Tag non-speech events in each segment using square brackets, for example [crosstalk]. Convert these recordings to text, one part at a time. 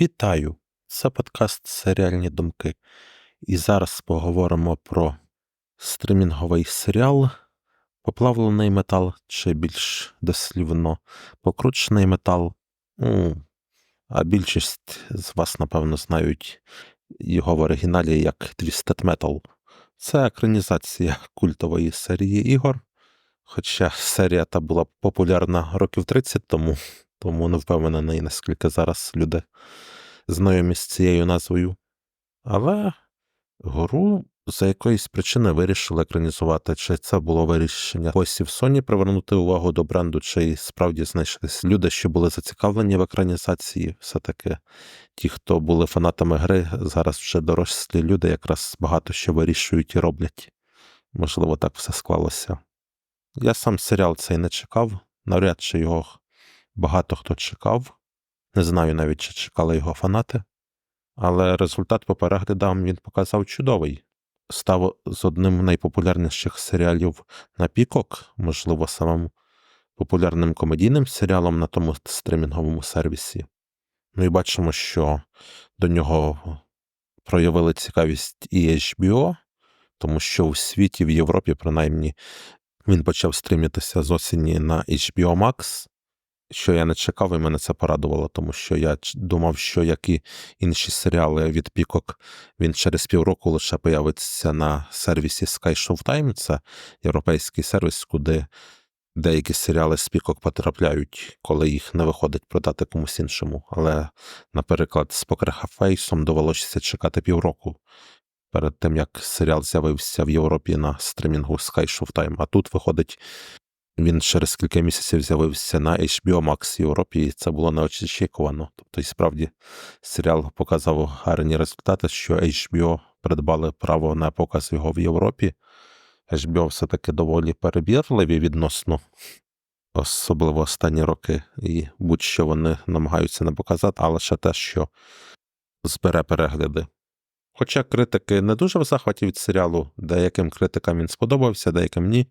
Вітаю! Це подкаст Серіальні думки. І зараз поговоримо про стримінговий серіал Поплавлений метал, чи більш дослівно покручений метал. Ну, А більшість з вас, напевно, знають його в оригіналі як Twisted Metal. Це екранізація культової серії ігор. Хоча серія та була популярна років 30 тому, тому не впевнений, наскільки зараз люди знайомі з цією назвою. Але гру за якоїсь причини вирішили екранізувати, чи це було вирішення гостів Sony привернути увагу до бренду, чи справді знайшлись люди, що були зацікавлені в екранізації. Все-таки ті, хто були фанатами гри, зараз вже дорослі люди, якраз багато що вирішують і роблять. Можливо, так все склалося. Я сам серіал цей не чекав, навряд чи його багато хто чекав. Не знаю навіть, чи чекали його фанати. Але результат по переглядам він показав чудовий. Став з одним з найпопулярніших серіалів на Пікок, можливо, самим популярним комедійним серіалом на тому стримінговому сервісі. Ну і бачимо, що до нього проявили цікавість і HBO, тому що у світі, в Європі, принаймні, він почав стримітися з осені на HBO Max, що я не чекав, і мене це порадувало, тому що я думав, що як і інші серіали від Пікок, він через півроку лише появиться на сервісі Sky Showtime, це європейський сервіс, куди деякі серіали з Пікок потрапляють, коли їх не виходить продати комусь іншому. Але, наприклад, з Покерхафейсом довелося чекати півроку. Перед тим як серіал з'явився в Європі на стримінгу Sky Showtime, а тут виходить він через кілька місяців з'явився на HBO Max Європі, і це було неочікувано. Тобто, і справді серіал показав гарні результати, що HBO придбали право на показ його в Європі. HBO все-таки доволі перебірливі відносно, особливо останні роки, і будь-що вони намагаються не показати, а лише те, що збере перегляди. Хоча критики не дуже в захваті від серіалу, деяким критикам він сподобався, деяким ні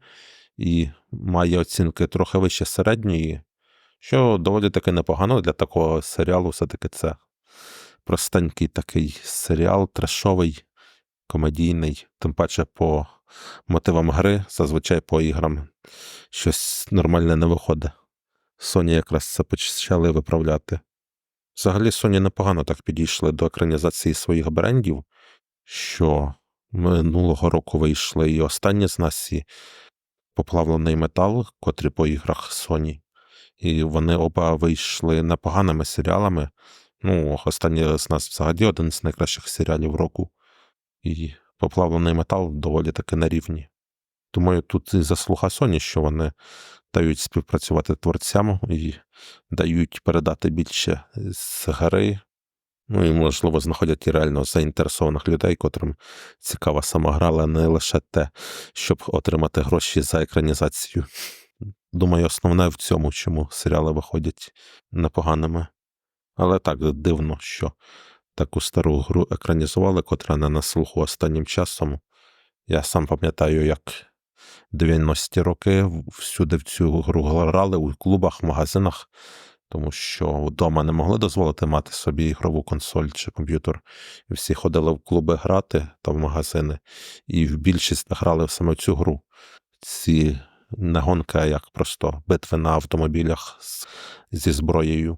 і має оцінки трохи вище середньої, що доволі таки непогано для такого серіалу. Все-таки це простенький такий серіал, трешовий, комедійний, тим паче по мотивам гри, зазвичай по іграм щось нормальне не виходить. Sony якраз це почали виправляти. Взагалі, Sony непогано так підійшли до екранізації своїх брендів, що минулого року вийшли і останні з нас, і поплавлений метал, котрі по іграх Sony. І вони оба вийшли непоганими серіалами. Ну, останній з нас взагалі один з найкращих серіалів року. І поплавлений метал доволі таки на рівні. Думаю, тут і заслуга Sony, що вони дають співпрацювати творцям і дають передати більше з гри Ну і, можливо, знаходять і реально заінтересованих людей, котрим цікава сама гра, але не лише те, щоб отримати гроші за екранізацію. Думаю, основне в цьому, чому серіали виходять непоганими. Але так дивно, що таку стару гру екранізували, котра не на слуху останнім часом. Я сам пам'ятаю, як 90-ті роки всюди в цю гру грали у клубах, магазинах тому що вдома не могли дозволити мати собі ігрову консоль чи комп'ютер. І всі ходили в клуби грати та в магазини, і в більшість грали в саме цю гру. Ці не гонка, як просто битви на автомобілях зі зброєю.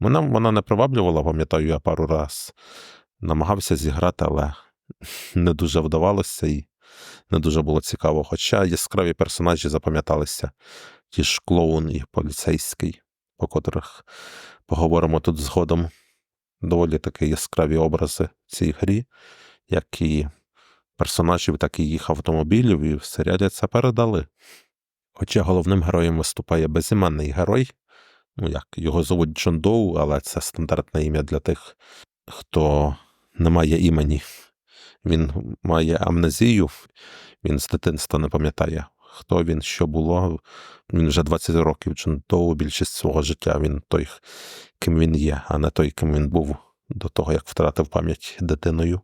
Мене вона не приваблювала, пам'ятаю, я пару раз намагався зіграти, але [laughs] не дуже вдавалося і не дуже було цікаво. Хоча яскраві персонажі запам'яталися ті ж клоун і поліцейський по котрих поговоримо тут згодом. Доволі такі яскраві образи в цій грі, як і персонажів, так і їх автомобілів, і в серіалі це передали. Хоча головним героєм виступає безіменний герой, ну як його звуть Джон Доу, але це стандартне ім'я для тих, хто не має імені. Він має амнезію, він з дитинства не пам'ятає, хто він, що було. Він вже 20 років Джон більшість свого життя він той, ким він є, а не той, ким він був до того, як втратив пам'ять дитиною.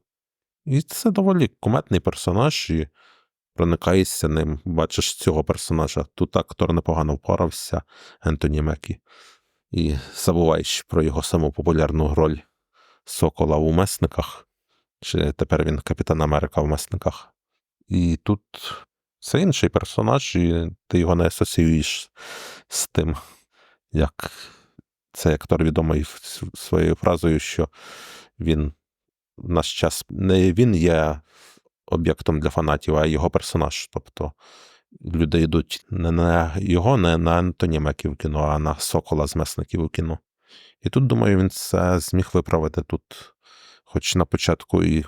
І це доволі куметний персонаж, і проникаєшся ним. Бачиш цього персонажа. Тут актор непогано впорався, Ентоні Мекі, і забуваєш про його саму популярну роль Сокола у месниках, чи тепер він Капітан Америка в месниках. І тут це інший персонаж, і ти його не асоціюєш з тим, як цей актор відомий своєю фразою, що він в наш час не він є об'єктом для фанатів, а його персонаж. Тобто люди йдуть не на його, не на Антоні Меків кіно, а на Сокола з месників у кіно. І тут, думаю, він це зміг виправити тут, хоч на початку і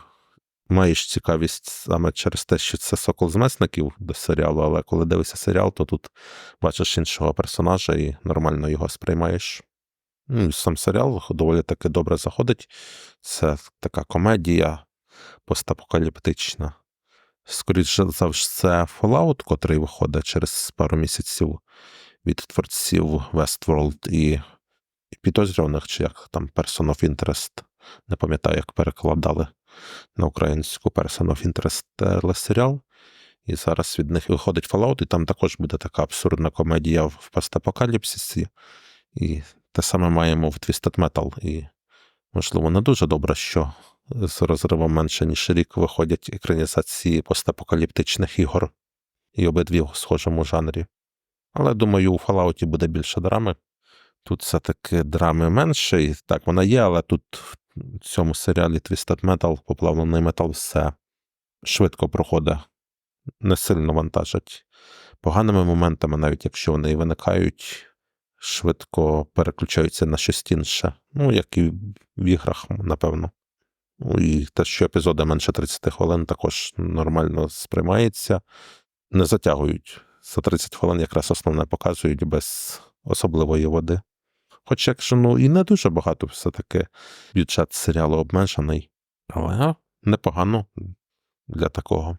маєш цікавість саме через те, що це сокол з месників до серіалу, але коли дивишся серіал, то тут бачиш іншого персонажа і нормально його сприймаєш. Ну, Сам серіал доволі таки добре заходить. Це така комедія постапокаліптична. Скоріше за все, Fallout, котрий виходить через пару місяців від творців Westworld і, і підозрюваних, чи як там Person of Interest. Не пам'ятаю, як перекладали на українську Person of Interest телесеріал. І зараз від них виходить Fallout, і там також буде така абсурдна комедія в постапокаліпсисі. І те саме маємо в Twisted Metal. І, можливо, не дуже добре, що з розривом менше, ніж рік виходять екранізації постапокаліптичних ігор, і обидві в схожому жанрі. Але думаю, у Fallout буде більше драми. Тут все-таки драми менше, і так вона є, але тут в цьому серіалі Twisted Metal, поплавлений метал, все швидко проходить, не сильно вантажить. Поганими моментами, навіть якщо вони і виникають, швидко переключаються на щось інше. Ну, як і в іграх, напевно. Ну, І те, що епізоди менше 30 хвилин, також нормально сприймається, не затягують. За 30 хвилин якраз основне показують без особливої води. Хоч якщо ну і не дуже багато, все-таки бюджет серіалу обмежений, але непогано для такого.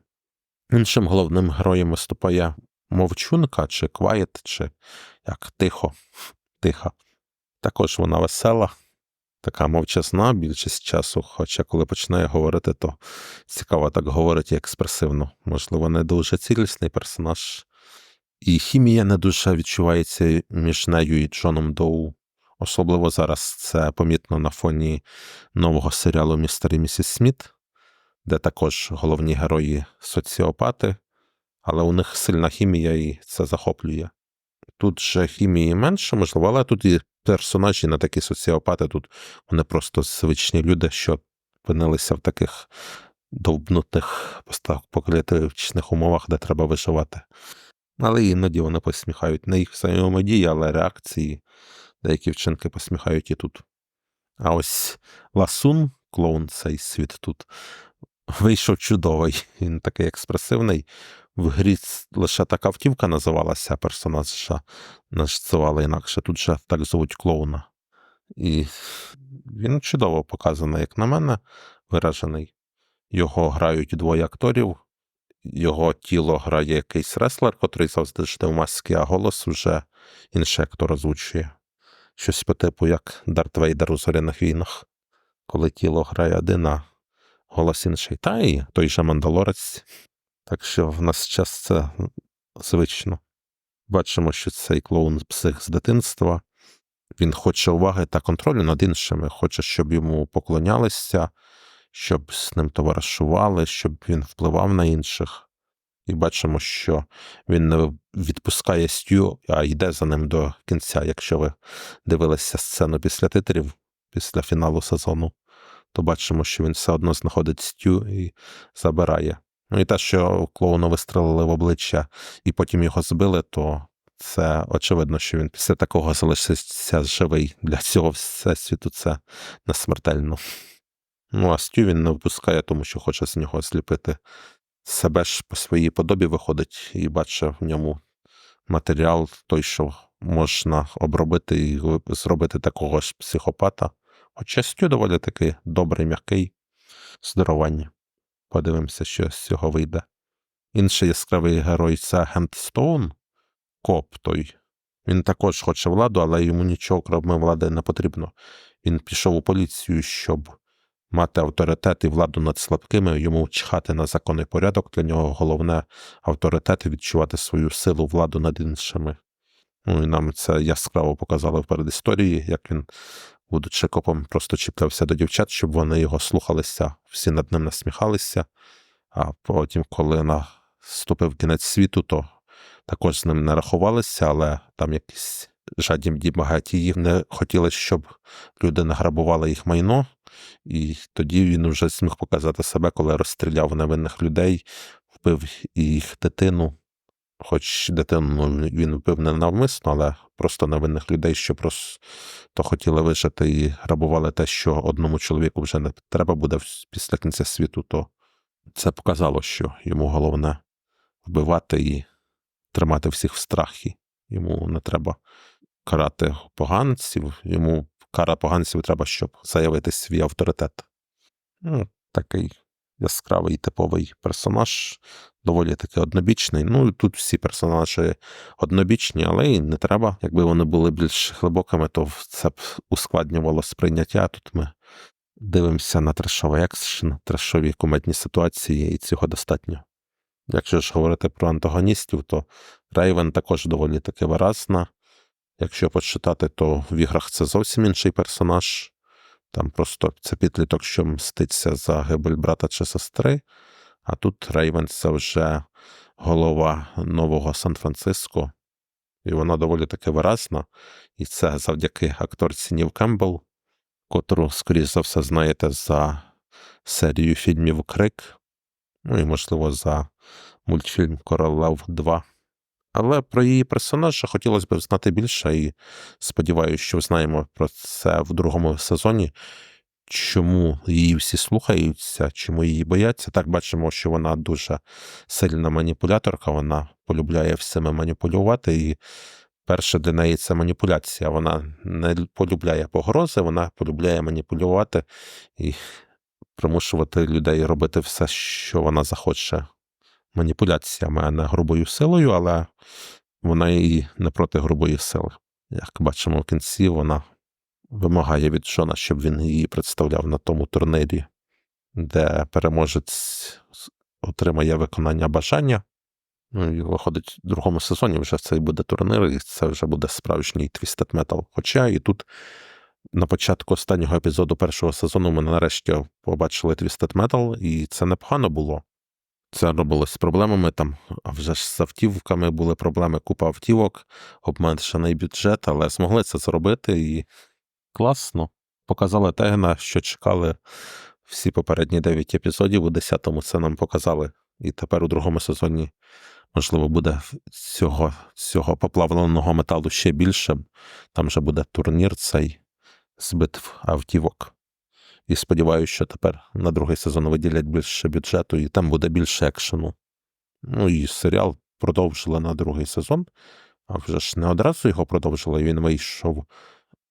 Іншим головним героєм виступає мовчунка, чи квайт, чи як тихо, тиха. Також вона весела, така мовчазна більшість часу, хоча коли починає говорити, то цікаво так говорить і експресивно. Можливо, не дуже цілісний персонаж. І хімія не дуже відчувається між нею і Джоном Доу. Особливо зараз це помітно на фоні нового серіалу Містер і Місіс Сміт, де також головні герої соціопати, але у них сильна хімія і це захоплює. Тут же хімії менше, можливо, але тут і персонажі не такі соціопати, тут вони просто звичні люди, що опинилися в таких довбнутих постапокаліптичних умовах, де треба виживати. Але іноді вони посміхають не їх взаємодії, але реакції деякі вчинки посміхають і тут. А ось Ласун, клоун цей світ тут, вийшов чудовий. Він такий експресивний. В грі лише така втівка називалася, персонажа називали інакше. Тут же так звуть клоуна. І він чудово показаний, як на мене, виражений. Його грають двоє акторів, його тіло грає якийсь реслер, котрий завжди жде в маски, а голос вже інший актор озвучує щось по типу, як Дарт Вейдер у зоряних війнах, коли тіло грає один, а голос інший. Та і той же мандалорець. Так що в нас час це звично. Бачимо, що цей клоун псих з дитинства. Він хоче уваги та контролю над іншими, хоче, щоб йому поклонялися, щоб з ним товаришували, щоб він впливав на інших. І бачимо, що він не відпускає Стю, а йде за ним до кінця. Якщо ви дивилися сцену після титрів, після фіналу сезону, то бачимо, що він все одно знаходить Стю і забирає. Ну і те, що клоуну вистрелили в обличчя і потім його збили, то це очевидно, що він після такого залишився живий. Для цього всесвіту це не смертельно. Ну, а Стю він не випускає, тому що хоче з нього зліпити себе ж по своїй подобі виходить і бачить в ньому матеріал, той, що можна обробити і зробити такого ж психопата. Хоча Стю доволі таки добрий, м'який, здоровані. Подивимося, що з цього вийде. Інший яскравий герой це агент Стоун, коп той. Він також хоче владу, але йому нічого, крім влади, не потрібно. Він пішов у поліцію, щоб мати авторитет і владу над слабкими, йому чхати на законний порядок, для нього головне авторитет і відчувати свою силу владу над іншими. Ну і нам це яскраво показали в передісторії, як він будучи копом, просто чіплявся до дівчат, щоб вони його слухалися, всі над ним насміхалися. А потім, коли наступив кінець світу, то також з ним не рахувалися, але там якісь жадібні багатії не хотіли, щоб люди награбували їх майно, і тоді він вже зміг показати себе, коли розстріляв невинних людей, вбив їх дитину. Хоч дитину він вбив не навмисно, але просто невинних людей, що просто хотіли вижити і грабували те, що одному чоловіку вже не треба буде після кінця світу, то це показало, що йому головне вбивати і тримати всіх в страхі. Йому не треба карати поганців, йому кара поганців треба, щоб заявити свій авторитет. Ну, Такий яскравий типовий персонаж, доволі таки однобічний. Ну, тут всі персонажі однобічні, але й не треба. Якби вони були більш глибокими, то це б ускладнювало сприйняття. Тут ми дивимося на трешовий екшен, трешові кумедні ситуації, і цього достатньо. Якщо ж говорити про антагоністів, то Рейвен також доволі таки виразна. Якщо почитати, то в іграх це зовсім інший персонаж. Там просто це підліток, що мститься за гибель брата чи сестри. А тут Рейвен це вже голова нового Сан-Франциско, і вона доволі таки виразна. І це завдяки акторці Нів Кембл, котру, скоріш за все, знаєте за серію фільмів Крик, ну і, можливо, за мультфільм Королев 2. Але про її персонажа хотілося б знати більше, і сподіваюся, що знаємо про це в другому сезоні. Чому її всі слухаються, чому її бояться? Так бачимо, що вона дуже сильна маніпуляторка, вона полюбляє всіми маніпулювати, і перше для неї це маніпуляція. Вона не полюбляє погрози, вона полюбляє маніпулювати і примушувати людей робити все, що вона захоче маніпуляціями, а не грубою силою, але вона і не проти грубої сили. Як бачимо в кінці, вона вимагає від Джона, щоб він її представляв на тому турнірі, де переможець отримає виконання бажання. Ну і виходить в другому сезоні вже цей буде турнір, і це вже буде справжній Twisted Metal. Хоча і тут на початку останнього епізоду першого сезону ми нарешті побачили Twisted Metal, і це непогано було. Це робилось з проблемами там, а вже ж з автівками були проблеми, купа автівок, обмежений бюджет, але змогли це зробити і класно. Показали те, на що чекали всі попередні дев'ять епізодів. У десятому це нам показали. І тепер у другому сезоні, можливо, буде цього цього поплавленого металу ще більше. Там вже буде турнір цей з битв автівок. І сподіваюся, що тепер на другий сезон виділять більше бюджету, і там буде більше екшену. Ну і серіал продовжили на другий сезон, а вже ж не одразу його продовжили. Він вийшов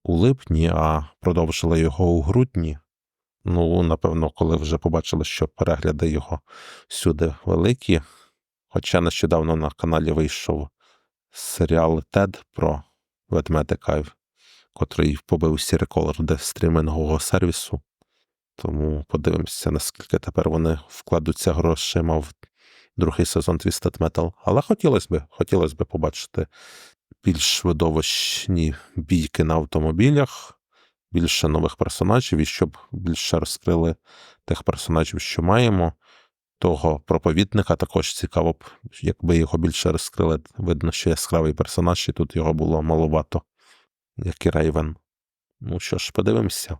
у липні, а продовжили його у грудні. Ну, напевно, коли вже побачили, що перегляди його всюди великі. Хоча нещодавно на каналі вийшов серіал Тед про ведмедика, котрий побив всі рекорди стрімингового сервісу. Тому подивимося, наскільки тепер вони вкладуться грошима в другий сезон Twisted Metal. Але хотілося б, хотілося б побачити більш видовищні бійки на автомобілях, більше нових персонажів, і щоб більше розкрили тих персонажів, що маємо. Того проповідника також цікаво б, якби його більше розкрили. Видно, що яскравий персонаж, і тут його було маловато, як і Рейвен. Ну що ж, подивимося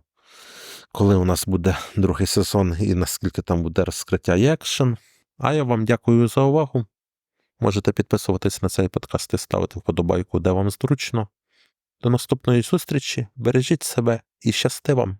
коли у нас буде другий сезон і наскільки там буде розкриття екшен. А я вам дякую за увагу. Можете підписуватись на цей подкаст і ставити вподобайку, де вам зручно. До наступної зустрічі. Бережіть себе і щасти вам!